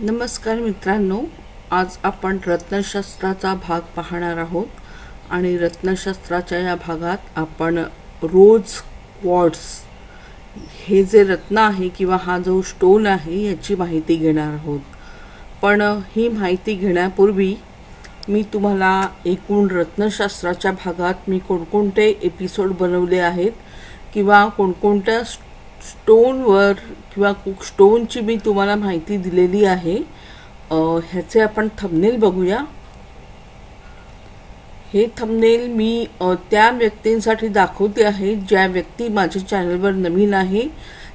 नमस्कार मित्रांनो आज आपण रत्नशास्त्राचा भाग पाहणार आहोत आणि रत्नशास्त्राच्या या भागात आपण रोज क्वॉड्स हे जे रत्न आहे किंवा हा जो स्टोन आहे याची माहिती घेणार आहोत. पण ही माहिती घेण्यापूर्वी मी तुम्हाला एकूण रत्नशास्त्राच्या भागात मी कोणकोणते एपिसोड बनवले आहेत किंवा कोणकोणत्या स्टोनवर किंवा कुक स्टोनची मी तुम्हाला माहिती दिलेली आहे. ह्याचे आपण थंबनेल बघूया. हे थंबनेल मी त्या व्यक्तींसाठी दाखवते आहे ज्या व्यक्ती माझ्या चॅनलवर नवीन आहे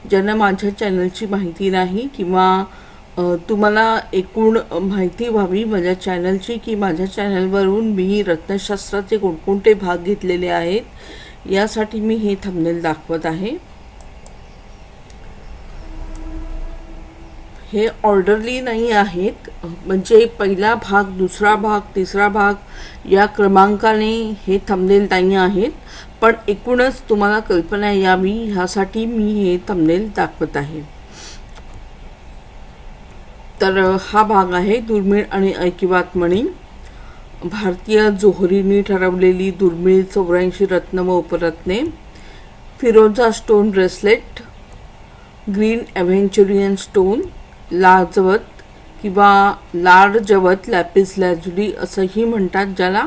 ज्यांना माझ्या चॅनलची माहिती नाही किंवा तुम्हाला एकूण माहिती व्हावी माझ्या चॅनलची की माझ्या चॅनलवरून मी रत्नशास्त्राचे कोणकोणते भाग घेतलेले आहेत यासाठी मी हे थंबनेल दाखवत आहे. हे ऑर्डरली नाही आहेत. म्हणजे पहिला भाग दुसरा भाग तिसरा भाग या क्रमांकाने हे थंबनेल नाही आहेत. पण एकूणच तुम्हाला कल्पना यावी ह्यासाठी मी हे थंबनेल दाखवत आहे. तर हा भाग आहे दुर्मिळ आणि ऐकिवात मणी भारतीय जोहरीने ठरवलेली दुर्मिळ चौऱ्याऐंशी रत्न व उपरत्ने. फिरोजा stone bracelet green aventurine stone लाजवत किंवा लाडजवत लॅपिस लॅजुली असंही म्हणतात ज्याला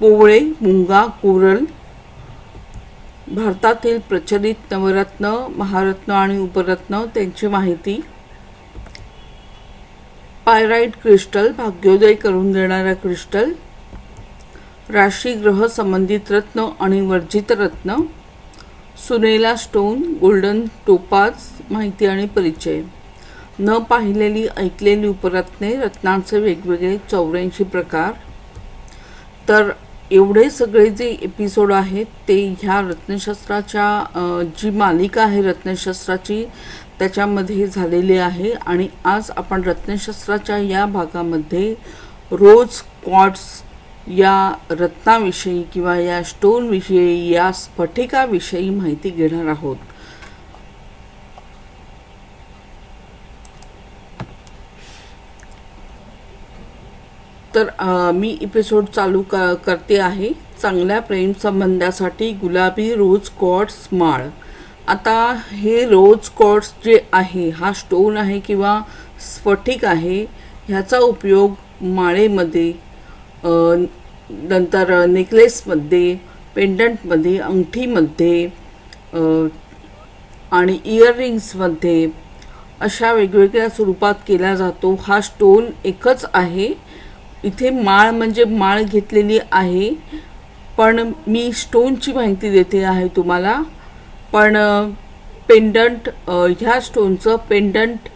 पोवळे मुंगा कोरल भारतातील प्रचलित नवरत्न महारत्न आणि उपरत्न त्यांची माहिती पायराईट क्रिस्टल भाग्योदय करून देणारा क्रिस्टल राशी ग्रह संबंधित रत्न आणि वर्जित रत्न सुनेला स्टोन गोल्डन टोपाज माहिती आणि परिचय. न पाहिलेली ऐकलेली उपरत्ने रत्नांचे वेगवेगळे चौऱ्याऐंशी प्रकार. तर एवढे सगळे जे एपिसोड आहेत ते ह्या रत्नशास्त्राच्या जी मालिका आहे रत्नशास्त्राची त्याच्यामध्ये झालेली आहे. आणि आज आपण रत्नशास्त्राच्या या भागामध्ये रोज क्वार्ट्स या रत्नाविषयी किंवा या स्टोनविषयी या स्फटिकाविषयी माहिती घेणार आहोत. तर मी एपिसोड चालू क करते आहे. चांगल्या प्रेमसंबंधासाठी गुलाबी रोज कॉट्स माळ आता हे रोज कॉट्स जे आहे हा स्टोन आहे किंवा स्फटिक आहे ह्याचा उपयोग माळेमध्ये नंतर नेकलेसमध्ये पेंडंटमध्ये अंगठीमध्ये आणि इयररिंग्समध्ये अशा वेगवेगळ्या स्वरूपात केला जातो. हा स्टोन एकच आहे. इथे माळ म्हणजे माळ घेतलेली आहे. पण मी स्टोनची माहिती देते आहे तुम्हाला. पण पेंडंट ह्या स्टोनचं पेंडंट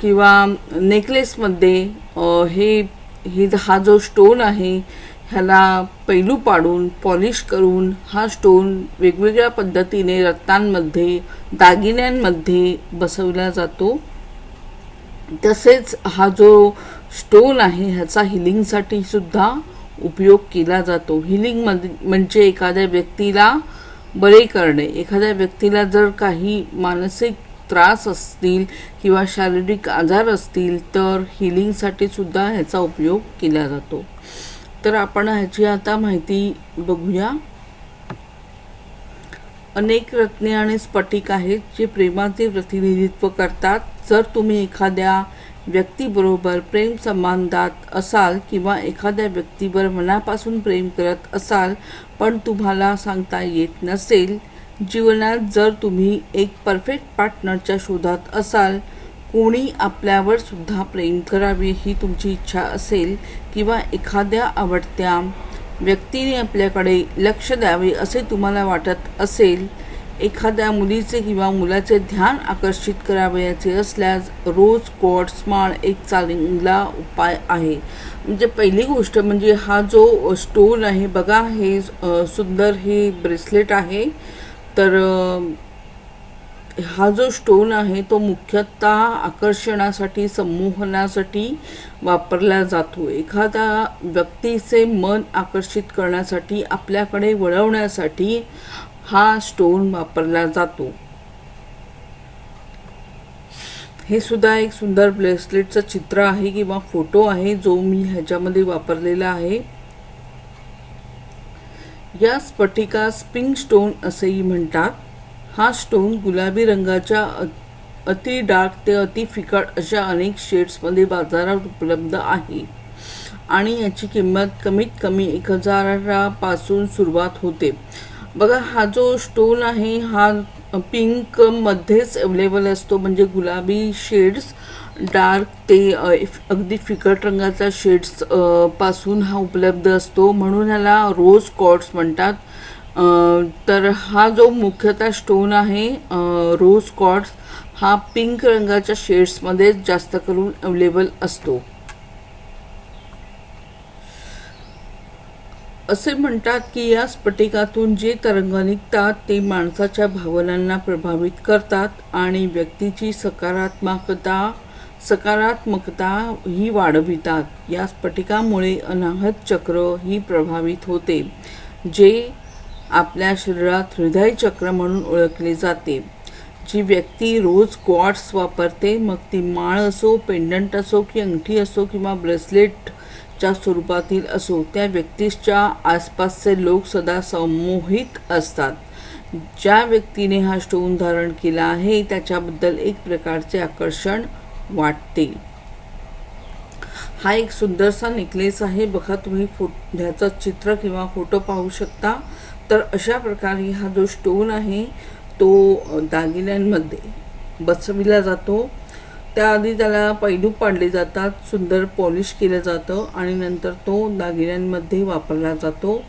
किंवा नेकलेसमध्ये हे हे हा जो स्टोन आहे ह्याला पैलू पाडून पॉलिश करून हा स्टोन वेगवेगळ्या पद्धतीने रत्नांमध्ये दागिन्यांमध्ये बसवला जातो. तसेच हा जो स्टोन आहे ह्याचा हिलिंगसाठी सुद्धा उपयोग केला जातो. हिलिंग म्हणजे एखाद्या व्यक्तीला बरे करणे. एखाद्या व्यक्तीला जर काही मानसिक त्रास असतील किंवा शारीरिक आजार असतील तर हिलिंगसाठी सुद्धा ह्याचा उपयोग केला जातो. तर आपण ह्याची आता माहिती बघूया. अनेक रत्ने आणि स्फटिक आहेत जे प्रेमाचे प्रतिनिधित्व करतात. जर तुम्ही एखाद्या व्यक्तीबरोबर प्रेम संबंधात असाल किंवा एखाद्या व्यक्तीवर मनापासून प्रेम करत असाल पण तुम्हाला सांगता येत नसेल जीवनात जर तुम्ही एक परफेक्ट पार्टनरच्या शोधात असाल कोणी आपल्यावर सुद्धा प्रेम करावे ही तुमची इच्छा असेल किंवा एखाद्या आवडत्या व्यक्तीने आपल्याकडे लक्ष द्यावे असे तुम्हाला वाटत असेल एखाद्या मुलीचे किंवा मुलाचे ध्यान आकर्षित करावयाचे असल्यास रोज कोट स्मार्ट एक चांगला उपाय आहे. म्हणजे पहिली गोष्ट म्हणजे हा जो स्टोन आहे बघा हे सुंदर हे ब्रेसलेट आहे. तर हा जो स्टोन आहे तो मुख्यतः आकर्षणासाठी संमोहनासाठी वापरला जातो. एखादा व्यक्तीचे मन आकर्षित करण्यासाठी आपल्याकडे वळवण्यासाठी हा स्टोन वापरला जातो. हे सुद्धा एक सुंदर ब्रेसलेटचं चित्र आहे किंवा फोटो आहे जो मी ह्याच्यामध्ये वापरलेला आहे. या स्फटिकास पिंक स्टोन असेही म्हणतात. हा स्टोन गुलाबी रंगाच्या अति डार्क ते अति फिकट अशा अनेक शेड्समध्ये बाजारात उपलब्ध आहे. आणि याची किंमत कमीत कमी एक हजारापासून सुरुवात होते. बघा हा जो स्टोन आहे हा पिंक मध्येच अवेलेबल असतो. म्हणजे गुलाबी शेड्स डार्क ते इफ- अगदी फिकट रंगाचा शेड्सपासून हा उपलब्ध असतो. म्हणून ह्याला रोज कॉर्ड्स म्हणतात. तर हा जो मुख्यतः स्टोन आहे रोज कॉर्ड्स हा पिंक रंगाच्या शेड्समध्ये जास्त करून अवेलेबल असतो. असे म्हणतात की या स्फटिकातून जे तरंग निघतात ते माणसाच्या भावनांना प्रभावित करतात आणि व्यक्तीची सकारात्मकता सकारात्मकता ही वाढवितात. या स्फटिकामुळे अनाहत चक्र ही प्रभावित होते जे आपल्या शरीरात हृदय चक्र म्हणून ओळखले जाते. जी व्यक्ती रोज क्वार्ट्स वापरते मग ती माळ असो पेंडंट असो की अंगठी असो किंवा ब्रेसलेट ब्रेसलेटच्या स्वरूपातील असो त्या व्यक्तीच्या आसपासचे लोक सदा सामूहिक असतात. ज्या व्यक्तीने हा स्टोन धारण केला आहे त्याच्याबद्दल एक प्रकारचे आकर्षण वाटते. हा एक सुंदरसा नेकलेस आहे. बघा तुम्ही फो ह्याचं चित्र किंवा फोटो पाहू शकता. तर अशा प्रकारे हा जो स्टोन आहे तो दागिन्यांमध्ये बसविला जातो. त्याआधी त्याला पैलू पाडले जातात सुंदर पॉलिश केलं जातं आणि नंतर तो दागिन्यांमध्ये वापरला जातो.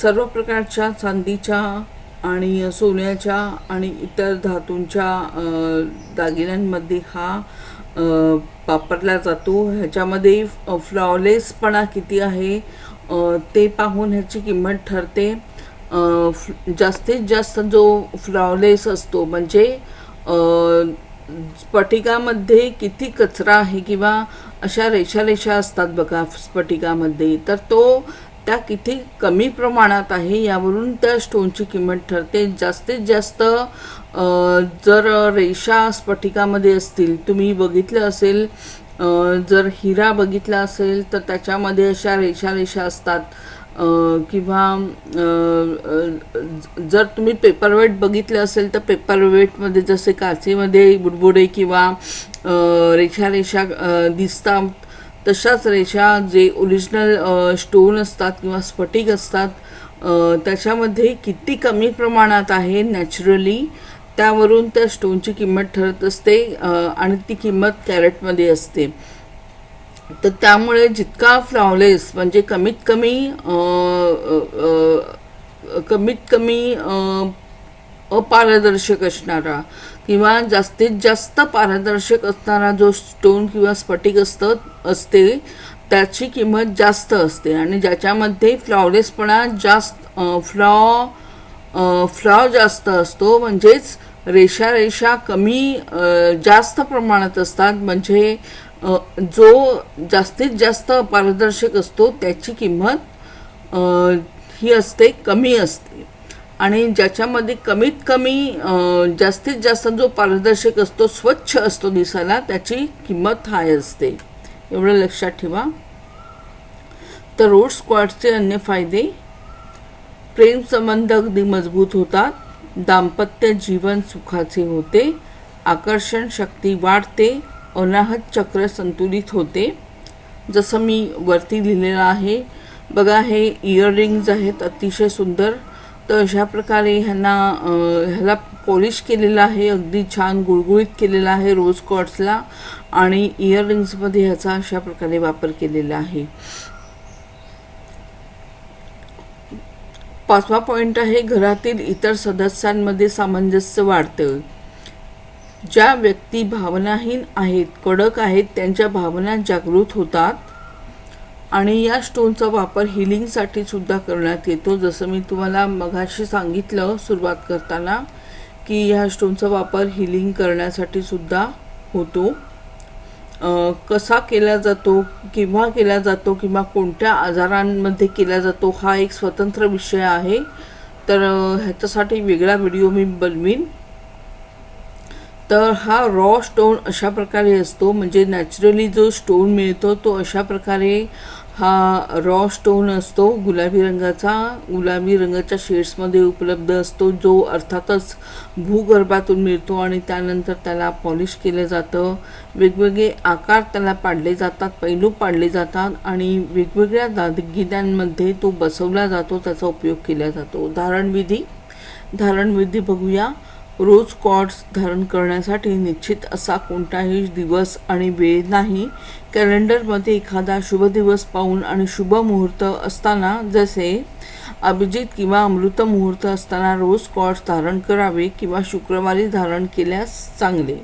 सर्व प्रकारच्या चांदीच्या आणि सोन्याच्या आणि इतर धातूंच्या दागिन्यांमध्ये हा वापरला जातो. ह्याच्यामध्ये फ्लॉलेसपणा किती आहे ते पाहून ह्याची किंमत ठरते. जास्तीत जास्त जो फ्लॉलेस असतो म्हणजे स्फटिकामध्ये किती कचरा आहे किंवा अशा रेषा रेषा असतात बघा स्फटिकामध्ये तर तो त्या किती कमी प्रमाणात आहे यावरून त्या स्टोनची किंमत ठरते. जास्तीत जास्त जर रेषा स्फटिकामध्ये असतील तुम्ही बघितलं असेल जर हिरा बघितला असेल तर त्याच्यामध्ये अशा रेषा रेषा असतात. किंवा जर तुम्ही पेपरवेट बघितलं असेल तर पेपरवेटमध्ये जसे काचेमध्ये बुडबुडे किंवा रेषा रेषा दिसतात तशाच रेषा जे ओरिजिनल स्टोन असतात किंवा स्फटिक असतात त्याच्यामध्ये किती कमी प्रमाणात आहे नॅचरली त्यावरून त्या स्टोनची किंमत ठरत असते आणि ती किंमत कॅरेटमध्ये असते. तर त्यामुळे जितका फ्लॉलेस म्हणजे कमीत कमी कमीत कमी अपारदर्शक असणारा किंवा जास्तीत जास्त पारदर्शक असणारा जो स्टोन किंवा स्फटिक असतं असते त्याची किंमत जास्त असते. आणि ज्याच्यामध्ये फ्लॉलेसपणा जास्त फ्लॉ फ्लॉ जास्त असतो म्हणजेच रेषा रेषा कमी जास्त प्रमाणात असतात म्हणजे जो जास्तीत जास्त पारदर्शक असतो त्याची किंमत ही असते कमी असते. आणि ज्याच्यामध्ये कमीत कमी जास्तीत जास्त जो पारदर्शक असतो स्वच्छ असतो दिसायला त्याची किंमत हाय असते. एवढं लक्षात ठेवा. तर रोड स्क्वॉडचे अन्य फायदे. प्रेम संबंध अगदी मजबूत होतात. दाम्पत्य जीवन सुखाचे होते. आकर्षण शक्ती वाढते. अनाहत चक्र संतुलित होते. जसं मी वरती लिहिलेलं आहे बघा हे इयररिंग्ज आहेत अतिशय सुंदर. तर अशा प्रकारे ह्यांना ह्याला पॉलिश केलेलं आहे अगदी छान गुळगुळीत केलेलं आहे रोज कॉट्सला आणि इयररिंग्समध्ये ह्याचा अशा प्रकारे वापर केलेला आहे. पाचवा पॉईंट आहे घरातील इतर सदस्यांमध्ये सामंजस्य वाढतं. ज्या व्यक्ती भावनाहीन आहेत कडक आहेत त्यांच्या भावना जागृत होतात. आणि या स्टोनचा वापर हिलिंगसाठी सुद्धा करण्यात येतो. जसं मी तुम्हाला मघाशी सांगितलं सुरुवात करताना की ह्या स्टोनचा वापर हिलिंग करण्यासाठी सुद्धा होतो. कसा केला जातो केव्हा केला जातो किंवा कोणत्या आजारांमध्ये केला जातो हा एक स्वतंत्र विषय आहे. तर ह्याच्यासाठी वेगळा व्हिडिओ मी बनवीन. तर हा रॉ स्टोन अशा प्रकारे असतो. म्हणजे नॅचरली जो स्टोन मिळतो तो अशा प्रकारे हा रॉ स्टोन असतो. गुलाबी रंगाचा गुलाबी रंगाच्या शेड्समध्ये उपलब्ध असतो. जो अर्थातच भूगर्भातून मिळतो आणि त्यानंतर त्याला पॉलिश केलं जातं. वेगवेगळे आकार त्याला पाडले जातात पैलू पाडले जातात आणि वेगवेगळ्या दागिन्यांमध्ये तो बसवला जातो त्याचा उपयोग केला जातो. धारणविधी धारणविधी बघूया. रोज कॉर्ड्स धारण करण्यासाठी निश्चित असा कोणताही दिवस आणि वेळ नाही. कॅलेंडरमध्ये एखादा शुभ दिवस पाहून आणि शुभ मुहूर्त असताना जसे अभिजित किंवा अमृत मुहूर्त असताना रोज कॉर्ड्स धारण करावे किंवा शुक्रवारी धारण केल्यास चांगले.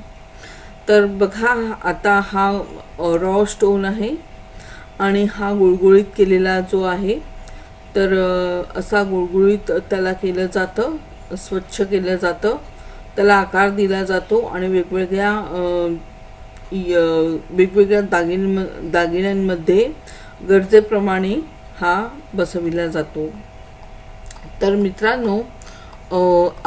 तर बघा आता हा रॉ स्टोन आहे आणि हा गुळगुळीत केलेला जो आहे तर असा गुळगुळीत त्याला केलं जातं स्वच्छ केलं जातं. त्याला आकार दिला जातो आणि वेगवेगळ्या वेगवेगळ्या दागिन दागिन्यांमध्ये गरजेप्रमाणे हा बसविला जातो. तर मित्रांनो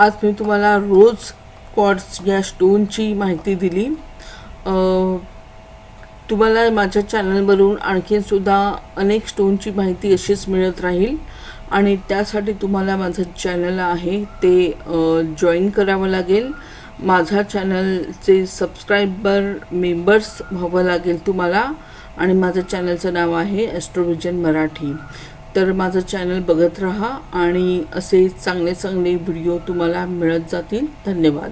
आज मी तुम्हाला रोज क्वार्ट्स या स्टोनची माहिती दिली. तुम्हाला माझ्या चॅनलवरून आणखीनसुद्धा अनेक स्टोनची माहिती अशीच मिळत राहील. आणि त्यासाठी तुम्हाला माझं चॅनल आहे ते जॉईन करावं लागेल. माझा चॅनलचे सबस्क्रायबर मेंबर्स व्हावं लागेल तुम्हाला. आणि माझं चॅनलचं नाव आहे ॲस्ट्रोविजन मराठी. तर माझं चॅनल बघत राहा आणि असे चांगले चांगले व्हिडिओ तुम्हाला मिळत जातील. धन्यवाद.